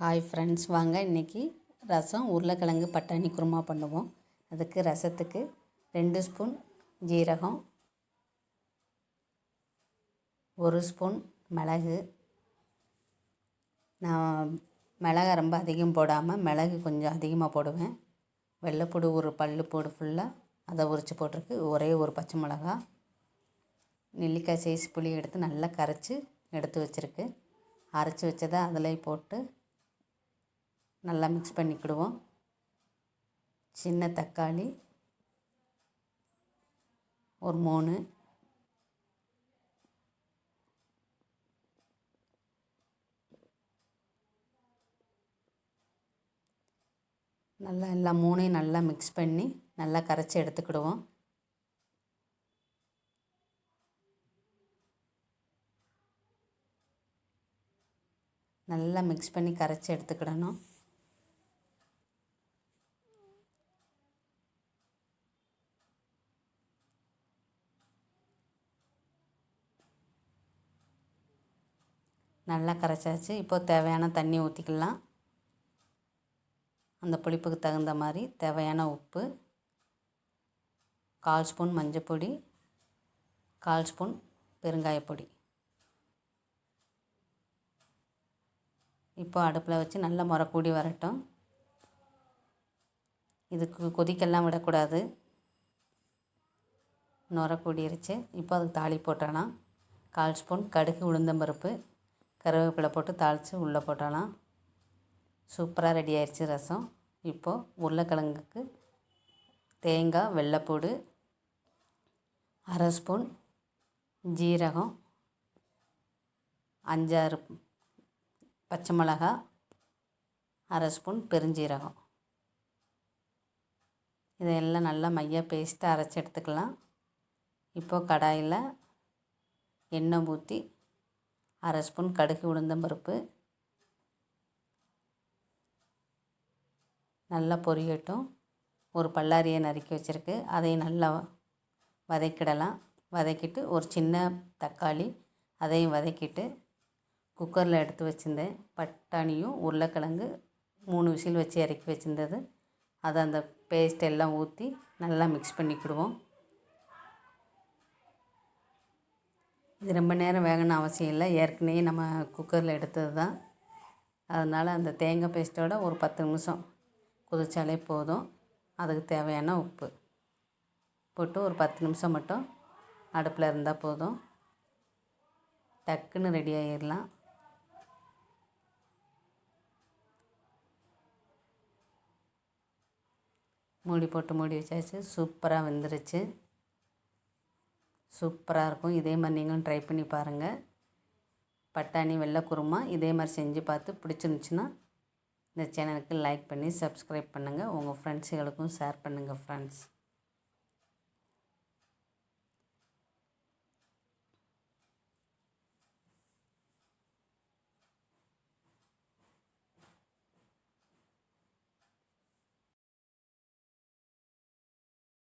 Hi friends வாங்க இன்றைக்கி ரசம் உருளைக்கிழங்கு பட்டாணி குருமா பண்ணுவோம். அதுக்கு ரசத்துக்கு ரெண்டு ஸ்பூன் ஜீரகம் ஒரு ஸ்பூன் மிளகு. நான் மிளகா ரொம்ப அதிகம் போடாமல் மிளகு கொஞ்சம் அதிகமாக போடுவேன். வெள்ளைப்பூடு ஒரு பல்லு போடு ஃபுல்லாக அதை உரித்து போட்டிருக்கு. ஒரே ஒரு பச்சை மிளகா நெல்லிக்காய் சைஸ் புளி எடுத்து நல்லா கரைச்சி எடுத்து வச்சுருக்கு. அரைச்சி வச்சதை அதில் போட்டு நல்லா மிக்ஸ் பண்ணிக்கிடுவோம். சின்ன தக்காளி ஒரு மூணு. நல்லா எல்லா மூணையும் நல்லா மிக்ஸ் பண்ணி நல்லா கரைச்சி எடுத்துக்கிடுவோம். நல்லா மிக்ஸ் பண்ணி கரைச்சி எடுத்துக்கிடணும். நல்லா கரைச்சாச்சு. இப்போ தேவையான தண்ணி ஊற்றிக்கலாம் அந்த புளிப்புக்கு தகுந்த மாதிரி தேவையான உப்பு கால் ஸ்பூன் மஞ்சப்பொடி கால் ஸ்பூன் பெருங்காயப்பொடி இப்போ அடுப்பில் வச்சு நல்லா முறக்கூடி வரட்டும். இதுக்கு கொதிக்கெல்லாம் விடக்கூடாது. நுர கூடிருச்சு. இப்போ அதுக்கு தாளி போட்டோன்னா கால் ஸ்பூன் கடுகு உளுந்தம்பருப்பு கருவேப்பிலை போட்டு தாளித்து உள்ளே போட்டலாம். சூப்பராக ரெடி ஆயிடுச்சு ரசம். இப்போது உருளைக்கிழங்குக்கு தேங்காய் வெள்ளைப்பூடு அரை ஸ்பூன் ஜீரகம் அஞ்சாறு பச்சை மிளகா அரை ஸ்பூன் பெருஞ்சீரகம். இதையெல்லாம் நல்லா மையாக பேஸ்ட்டாக அரைச்சி எடுத்துக்கலாம். இப்போது கடாயில் எண்ணெய் ஊற்றி அரை ஸ்பூன் கடுகு உளுந்தம்பருப்பு நல்லா பொரியட்டும். ஒரு பல்லாரியை நறுக்கி வச்சுருக்கு. அதையும் நல்லா வதக்கிடலாம். வதக்கிட்டு ஒரு சின்ன தக்காளி அதையும் வதக்கிட்டு குக்கரில் எடுத்து வச்சுருந்தேன். பட்டாணியும் உருளைக்கிழங்கு மூணு விசில் வச்சு இறக்கி வச்சுருந்தது. அதை அந்த பேஸ்ட் எல்லாம் ஊற்றி நல்லா மிக்ஸ் பண்ணிக்கிடுவோம். இது ரொம்ப நேரம் வேகணும் அவசியம் இல்லை. ஏற்கனவே நம்ம குக்கரில் எடுத்தது தான். அதனால் அந்த தேங்காய் பேஸ்ட்டோட ஒரு பத்து நிமிஷம் கொதிச்சாலே போதும். அதுக்கு தேவையான உப்பு போட்டு ஒரு பத்து நிமிஷம் மட்டும் அடுப்பில் இருந்தால் போதும். டக்குன்னு ரெடி ஆகிடலாம் மூடி போட்டு மூடி வச்சாச்சு. சூப்பராக வெந்துருச்சு. சூப்பராக இருக்கும். இதே மாதிரி நீங்களும் ட்ரை பண்ணி பாருங்கள் பட்டாணி வெள்ளை குருமா இதே மாதிரி செஞ்சு பார்த்து பிடிச்சிருந்துச்சின்னா இந்த சேனலுக்கு லைக் பண்ணி சப்ஸ்கிரைப் பண்ணுங்கள் உங்கள் ஃப்ரெண்ட்ஸுகளுக்கும் ஷேர் பண்ணுங்கள் ஃப்ரெண்ட்ஸ்